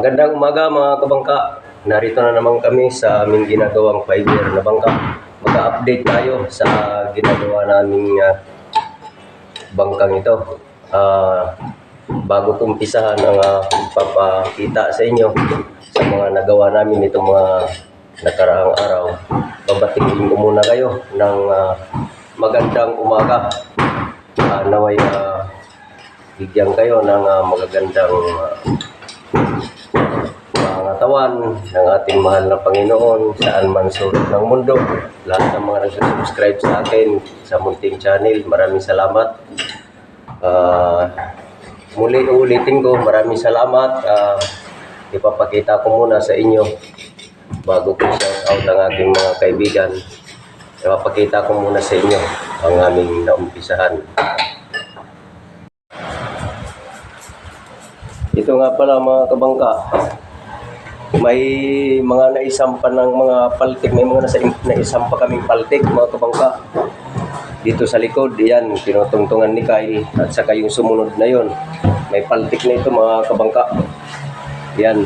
Magandang umaga mga kabangka. Narito na naman kami sa aming ginagawang five-year na bangka. Mag-update tayo sa ginagawa naming ah, bangkang ito. Ah, bago ko umpisahan ang ah, papakita sa inyo sa mga nagawa namin itong mga nakaraang araw. Babatiin ko muna kayo ng ah, magandang umaga. Ah, naway ah, bigyan kayo ng ah, magagandang ah, pangatawan ng ating mahal na Panginoon saan man sulok ng mundo. Lahat ng mga nag-subscribe sa akin sa Munting Channel, maraming salamat. Ah, muli ulitin ko, maraming salamat. Ah, ipapakita ko muna sa inyo bago ko shout out ang aking mga kaibigan. Ipapakita ko muna sa inyo ang aming naumpisahan. Ito nga pala mga kabangka, may mga naisampa ng mga paltik, may mga naisampa kaming paltik mga kabangka. Dito sa likod, yan, tinutungtungan ni Kyle at saka yung sumunod na yon. May paltik na ito mga kabangka. Yan.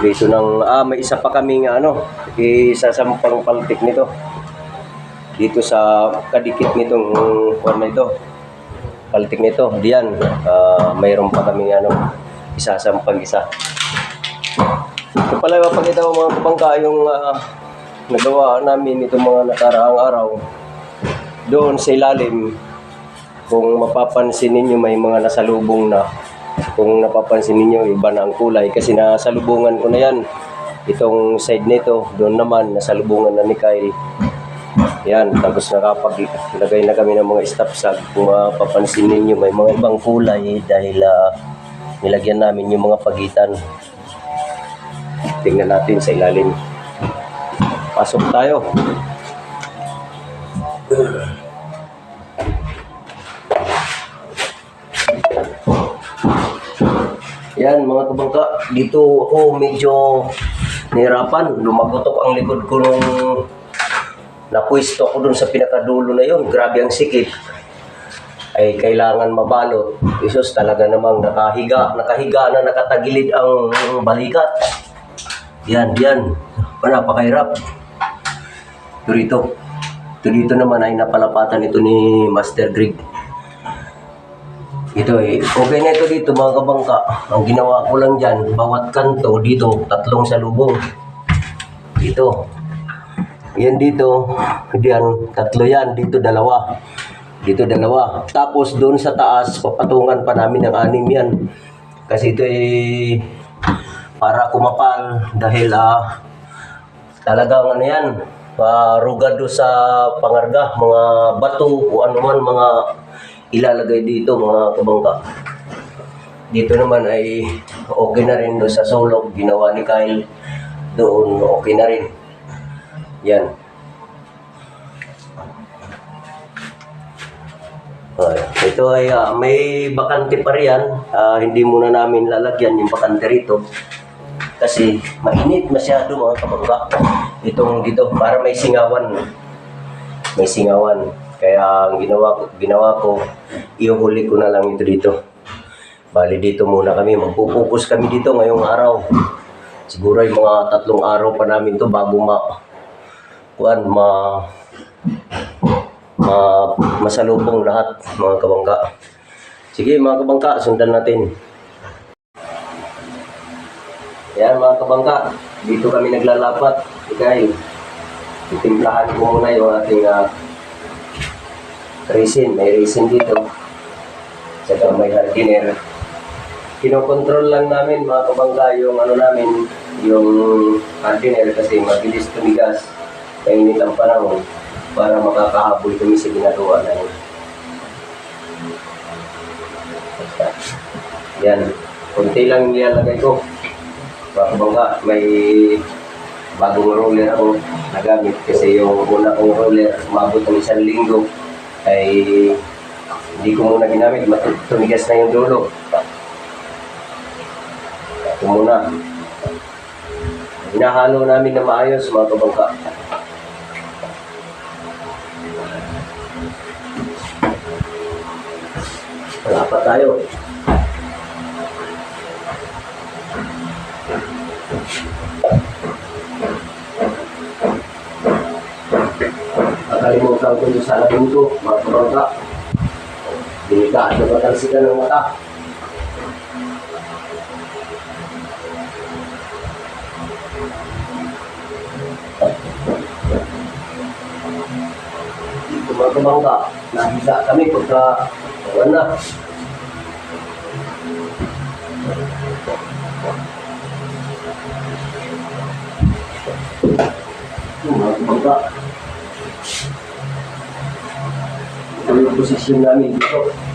May ng, ah, may isa pa kaming ano, isasampang paltik nito. Dito sa kadikit nitong kuwan na ito. Paltik nito, diyan, ah, mayroon pa kaming ano, isasampang isa. Ito pala mapakita ko mga kabangka yung ah, nagawa namin itong mga nakaraang araw. Doon sa ilalim, kung mapapansin ninyo may mga nasalubong na. Kung napapansin ninyo, iba na ang kulay kasi nasalubungan ko na yan. Itong side nito, doon naman, nasalubungan na ni Kyle. Yan, tapos nakapaglagay na kami ng mga stop sag. Kung mapapansin ninyo, may mga ibang kulay dahil ah, nilagyan namin yung mga pagitan. Tingnan natin sa ilalim. Pasok tayo. Yan mga kabangka, dito ako medyo nahirapan. Lumagotok ang likod ko nung napwesto ako dun sa pinakadulo na yon. Grabe ang sikip. Ay kailangan mabalot. Isus talaga namang nakahiga, nakahiga na nakatagilid ang balikat. Yan, yan. Napakahirap. Ito rito. Ito dito naman ay napalapatan ito ni Master Greg. Ito eh, okay na ito dito mga kabangka. Ang ginawa ko lang dyan, bawat kanto dito, tatlong salubong. Dito. Yan dito, diyan, tatlo yan. Dito dalawa. Dito dalawa. Tapos doon sa taas, papatungan pa namin ng anim yan. Kasi ito eh, para kumapal dahil ah, talagang ano yan, uh, rugado sa pangarga, mga bato o ano man mga ilalagay dito mga kabangka. Dito naman ay okay na rin doon sa sulok, ginawa ni Kyle doon, okay na rin. Yan. Ah, ito ay ah, may bakante pa riyan. Ah, hindi muna namin lalagyan yung bakante rito. Kasi mainit masyado mga kabangka. Itong dito para may singawan. May singawan. Kaya ang ginawa ginawa ko, iuhuli ko na lang ito dito. Bali dito muna kami. Magpupukus kami dito ngayong araw. Siguro yung mga tatlong araw pa namin to bago ma kuan ma ma masalubong lahat mga kabangka. Sige mga kabangka, sundan natin. Yan mga kabangka, dito kami naglalapat. Okay. Titimplahan ko muna yung ating uh, resin. May resin dito. Saka may hardiner. Kinokontrol lang namin mga kabangka yung ano namin, yung hardiner kasi mabilis tumigas. Kainit ang panahon para makakahabol kami sa ginagawa namin. Yan. Kunti lang nilalagay ko. Mga kabangka, may bagong roller ako nagamit kasi yung una kong roller umabot ng isang linggo ay hindi ko muna ginamit tumigas na yung dulo ito muna hinahalo namin na maayos mga kabangka pa tayo Nakalimutan ko yung salamin ko, mga kabangka. Delikado na matalsikan ng mata. Dito mga kabangka, nahisa kami pagka wala. Kabangka. Ito yung posisyon namin dito.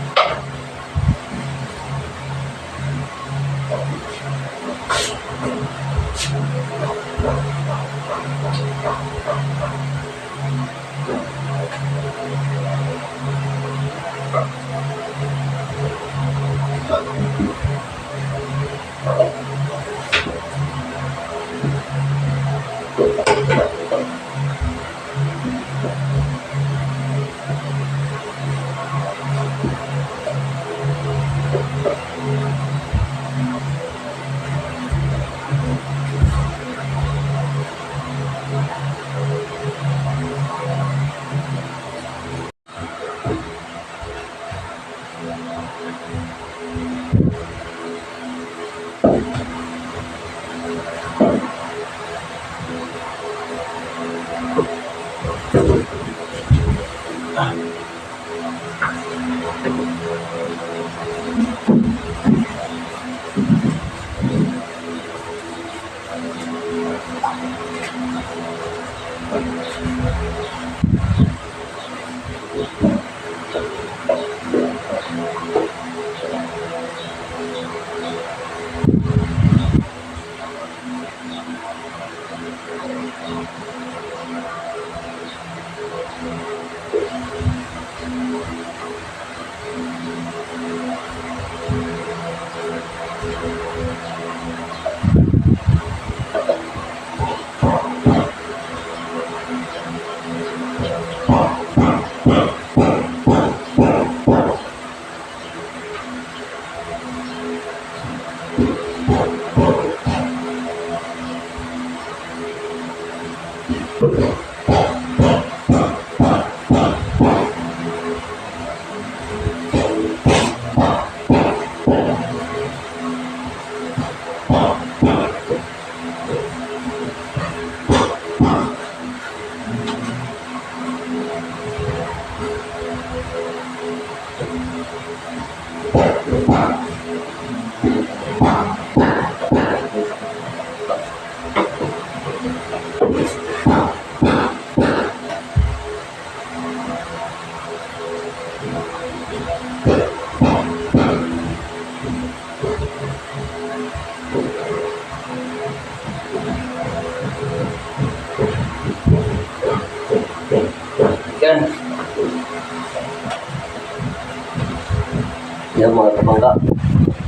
Yan mga kapangka.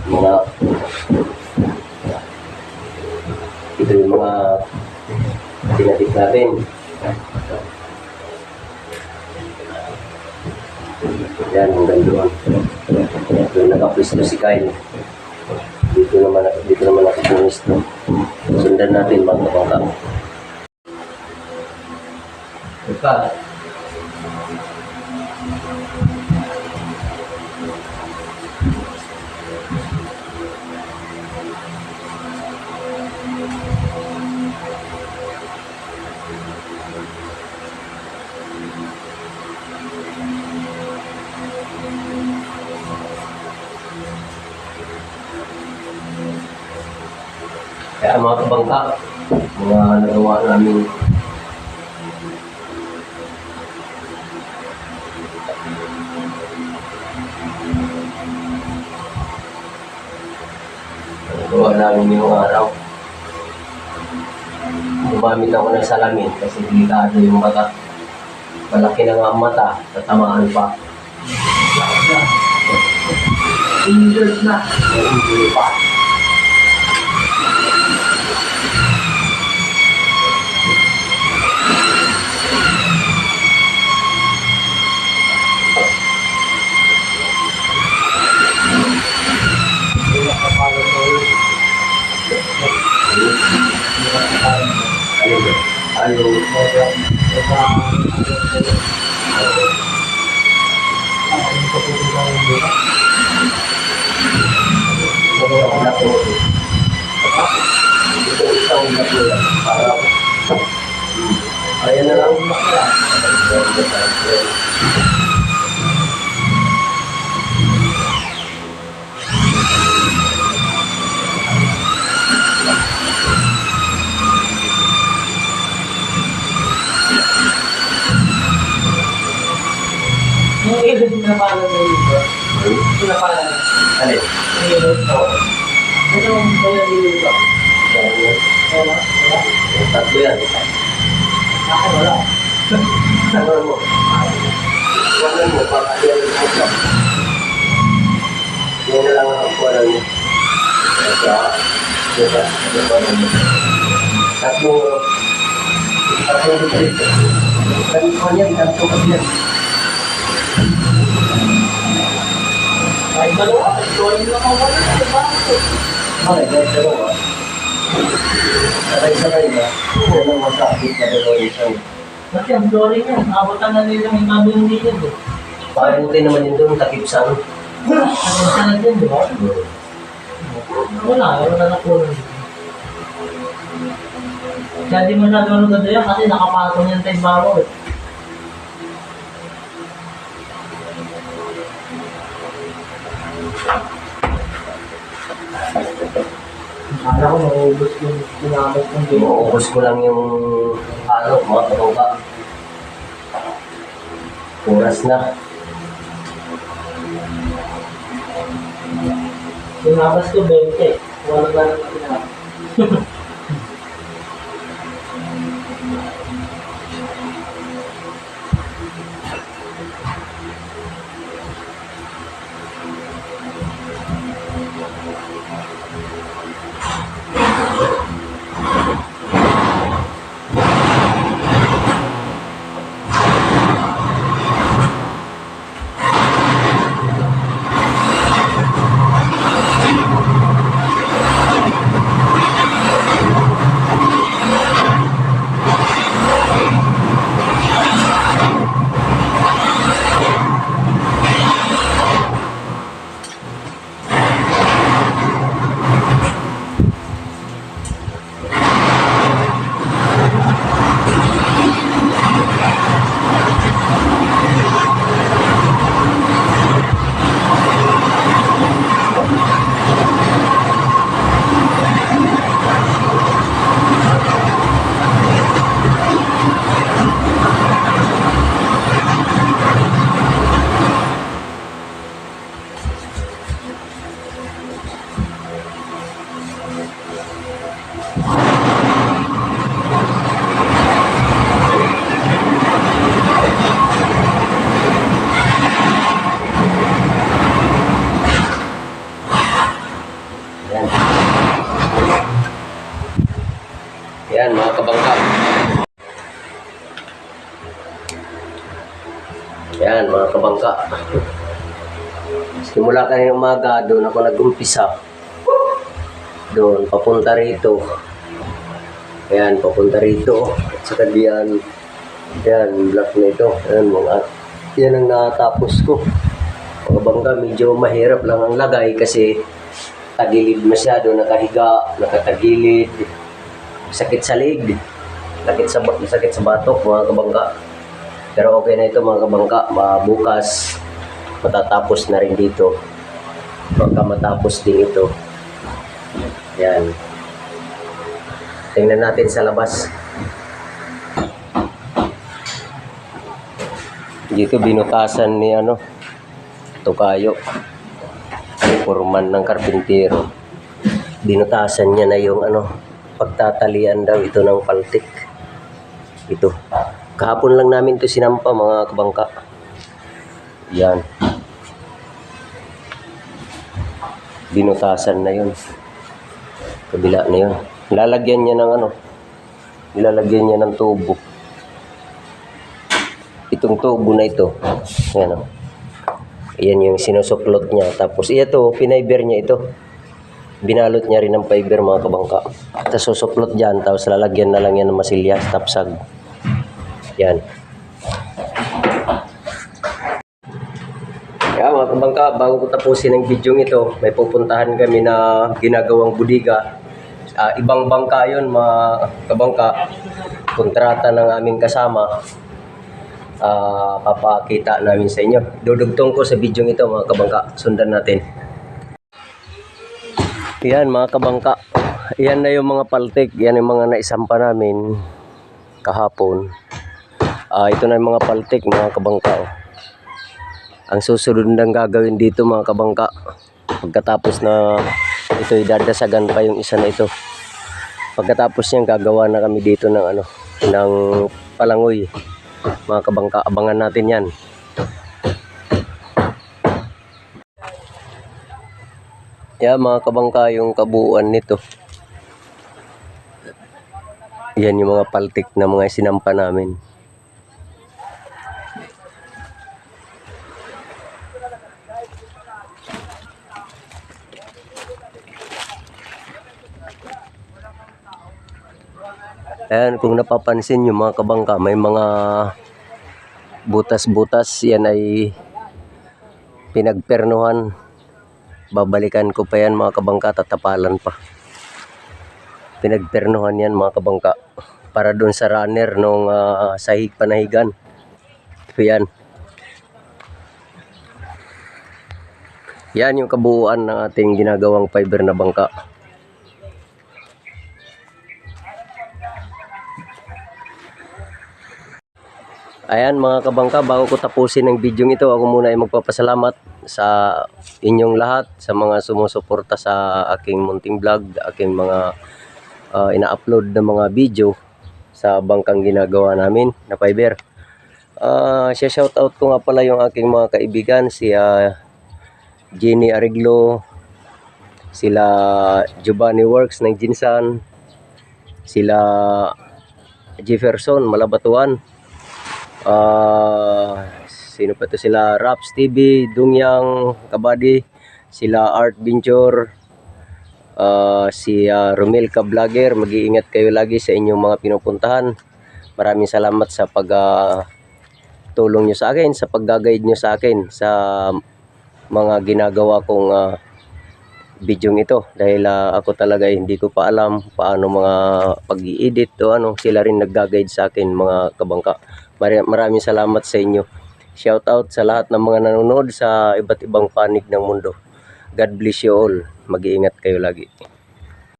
Mga ito yung mga tinatik natin. Yan, hanggang doon. Doon nakapisto si Kyle. Dito naman, dito naman nakapunis to. Sundan natin mga kapangka. Ika, mga kabangka, mga nagawa namin nagawa namin yung araw. Gumamit ako ng salamin kasi delikado yung mata. Malaki na nga ang mata, tatamaan pa. Injured na. Hindi pa. Thank. Yung na pala? Yung ilog. Oo. Ito ang pala. Wala. Tatlo yan. Ako wala. Ano mo? Wala mo, baka yan ang lang ang. Ito, ito, ito, ito. Tatlo, tatlo. Tatlo tatlo yan. Ay, dalawa. Story lang ako wala. Diba? Okay, guys, ano ba? Sabay-sabay ba? Yan ang masakit na dalawa isang. Kasi ang story niya, abutan na nila yung mabing nilid eh. Parang din naman yun doon, takipsan. Nagkasa na din, di ba? Wala, wala na po. Kaya di mo na doon yan kasi nakapatong yan tayo babaw eh. Akala ko maubos yung ginamit ng game. Inuubos ko lang yung ano, mga karoga. Oras na. Sinabas ko 20. Wala ba naman ginamit? mga kabangka. Yan, mga kabangka. Simula kanina umaga, doon ako nag-umpisa. Doon, papunta rito. Yan, papunta rito. At saka diyan, yan, block na ito. Yan, mga, yan ang natapos ko. Mga bangka, medyo mahirap lang ang lagay kasi tagilid masyado, nakahiga, nakatagilid, sakit sa leg, sakit sa, sakit sa batok, mga kabangka. Pero okay na ito mga kabangka, mabukas, matatapos na rin dito. Baka matapos din ito. Yan. Tingnan natin sa labas. Dito binutasan ni ano, Tukayo foreman ng karpintero. Binutasan niya na yung ano, pagtatalian daw ito ng paltik. Ito. Kahapon lang namin to sinampa mga kabangka. Yan. Binutasan na yun. Kabila na yun. Lalagyan niya ng ano, ilalagyan niya ng tubo. Itong tubo na ito. Yan o. Yan yung sinusuklot niya. Tapos ito, pinayber niya ito. Binalot niya rin ng fiber mga kabangka. Tapos susuklot dyan, tapos lalagyan na lang yan ng masilyas, tapsag. Yan. Kaya mga kabangka, bago ko tapusin ang video ito, may pupuntahan kami na ginagawang budiga. Ah, ibang bangka yun mga kabangka. Kontrata ng aming kasama. Ah, papakita namin sa inyo. Dudugtong ko sa video ito mga kabangka. Sundan natin. Yan mga kabangka. Yan na yung mga paltik. Yan yung mga naisampa namin kahapon. Ah, ito na yung mga paltik mga kabangka. oh. Ang susunod ng gagawin dito mga kabangka. Pagkatapos na ito idadasagan pa yung isa na ito. Pagkatapos niyan gagawa na kami dito ng ano ng palangoy. Mga kabangka, abangan natin 'yan. Yan mga kabangka yung kabuuan nito. Yan yung mga paltik na mga sinampa namin. Ayan, kung napapansin nyo mga kabangka, may mga butas-butas. Yan ay pinagpernuhan. Babalikan ko pa yan mga kabangka, tatapalan pa. Pinagpernuhan yan mga kabangka. Para doon sa runner nung ah, sahig panahigan. So yan. Yan yung kabuuan ng ating ginagawang fiber na bangka. Ayan mga kabangka, bago ko tapusin ang video ito, ako muna ay magpapasalamat sa inyong lahat, sa mga sumusuporta sa aking munting vlog, aking mga ah, ina-upload na mga video sa bangkang ginagawa namin na fiber. Ah, siya shoutout ko nga pala yung aking mga kaibigan, si ah, Jenny Ariglo, sila Giovanni Works ng Jinsan, sila Jefferson Malabatuan, Ah, sino pa to sila? Raps TV, Dungyang, Kabady, sila Art Venture, ah, si ah, Romel ka vlogger. Mag-iingat kayo lagi sa inyong mga pinupuntahan. Maraming salamat sa pag ah, tulong nyo sa akin, sa pag-guide nyo sa akin sa mga ginagawa kong ah, video ito dahil ah, ako talaga hindi ko pa alam paano mga pag-i-edit o ano sila rin nag-guide sa akin mga kabangka Mari- maraming salamat sa inyo shout out sa lahat ng mga nanonood sa iba't ibang panig ng mundo. God bless you all. Mag-iingat kayo lagi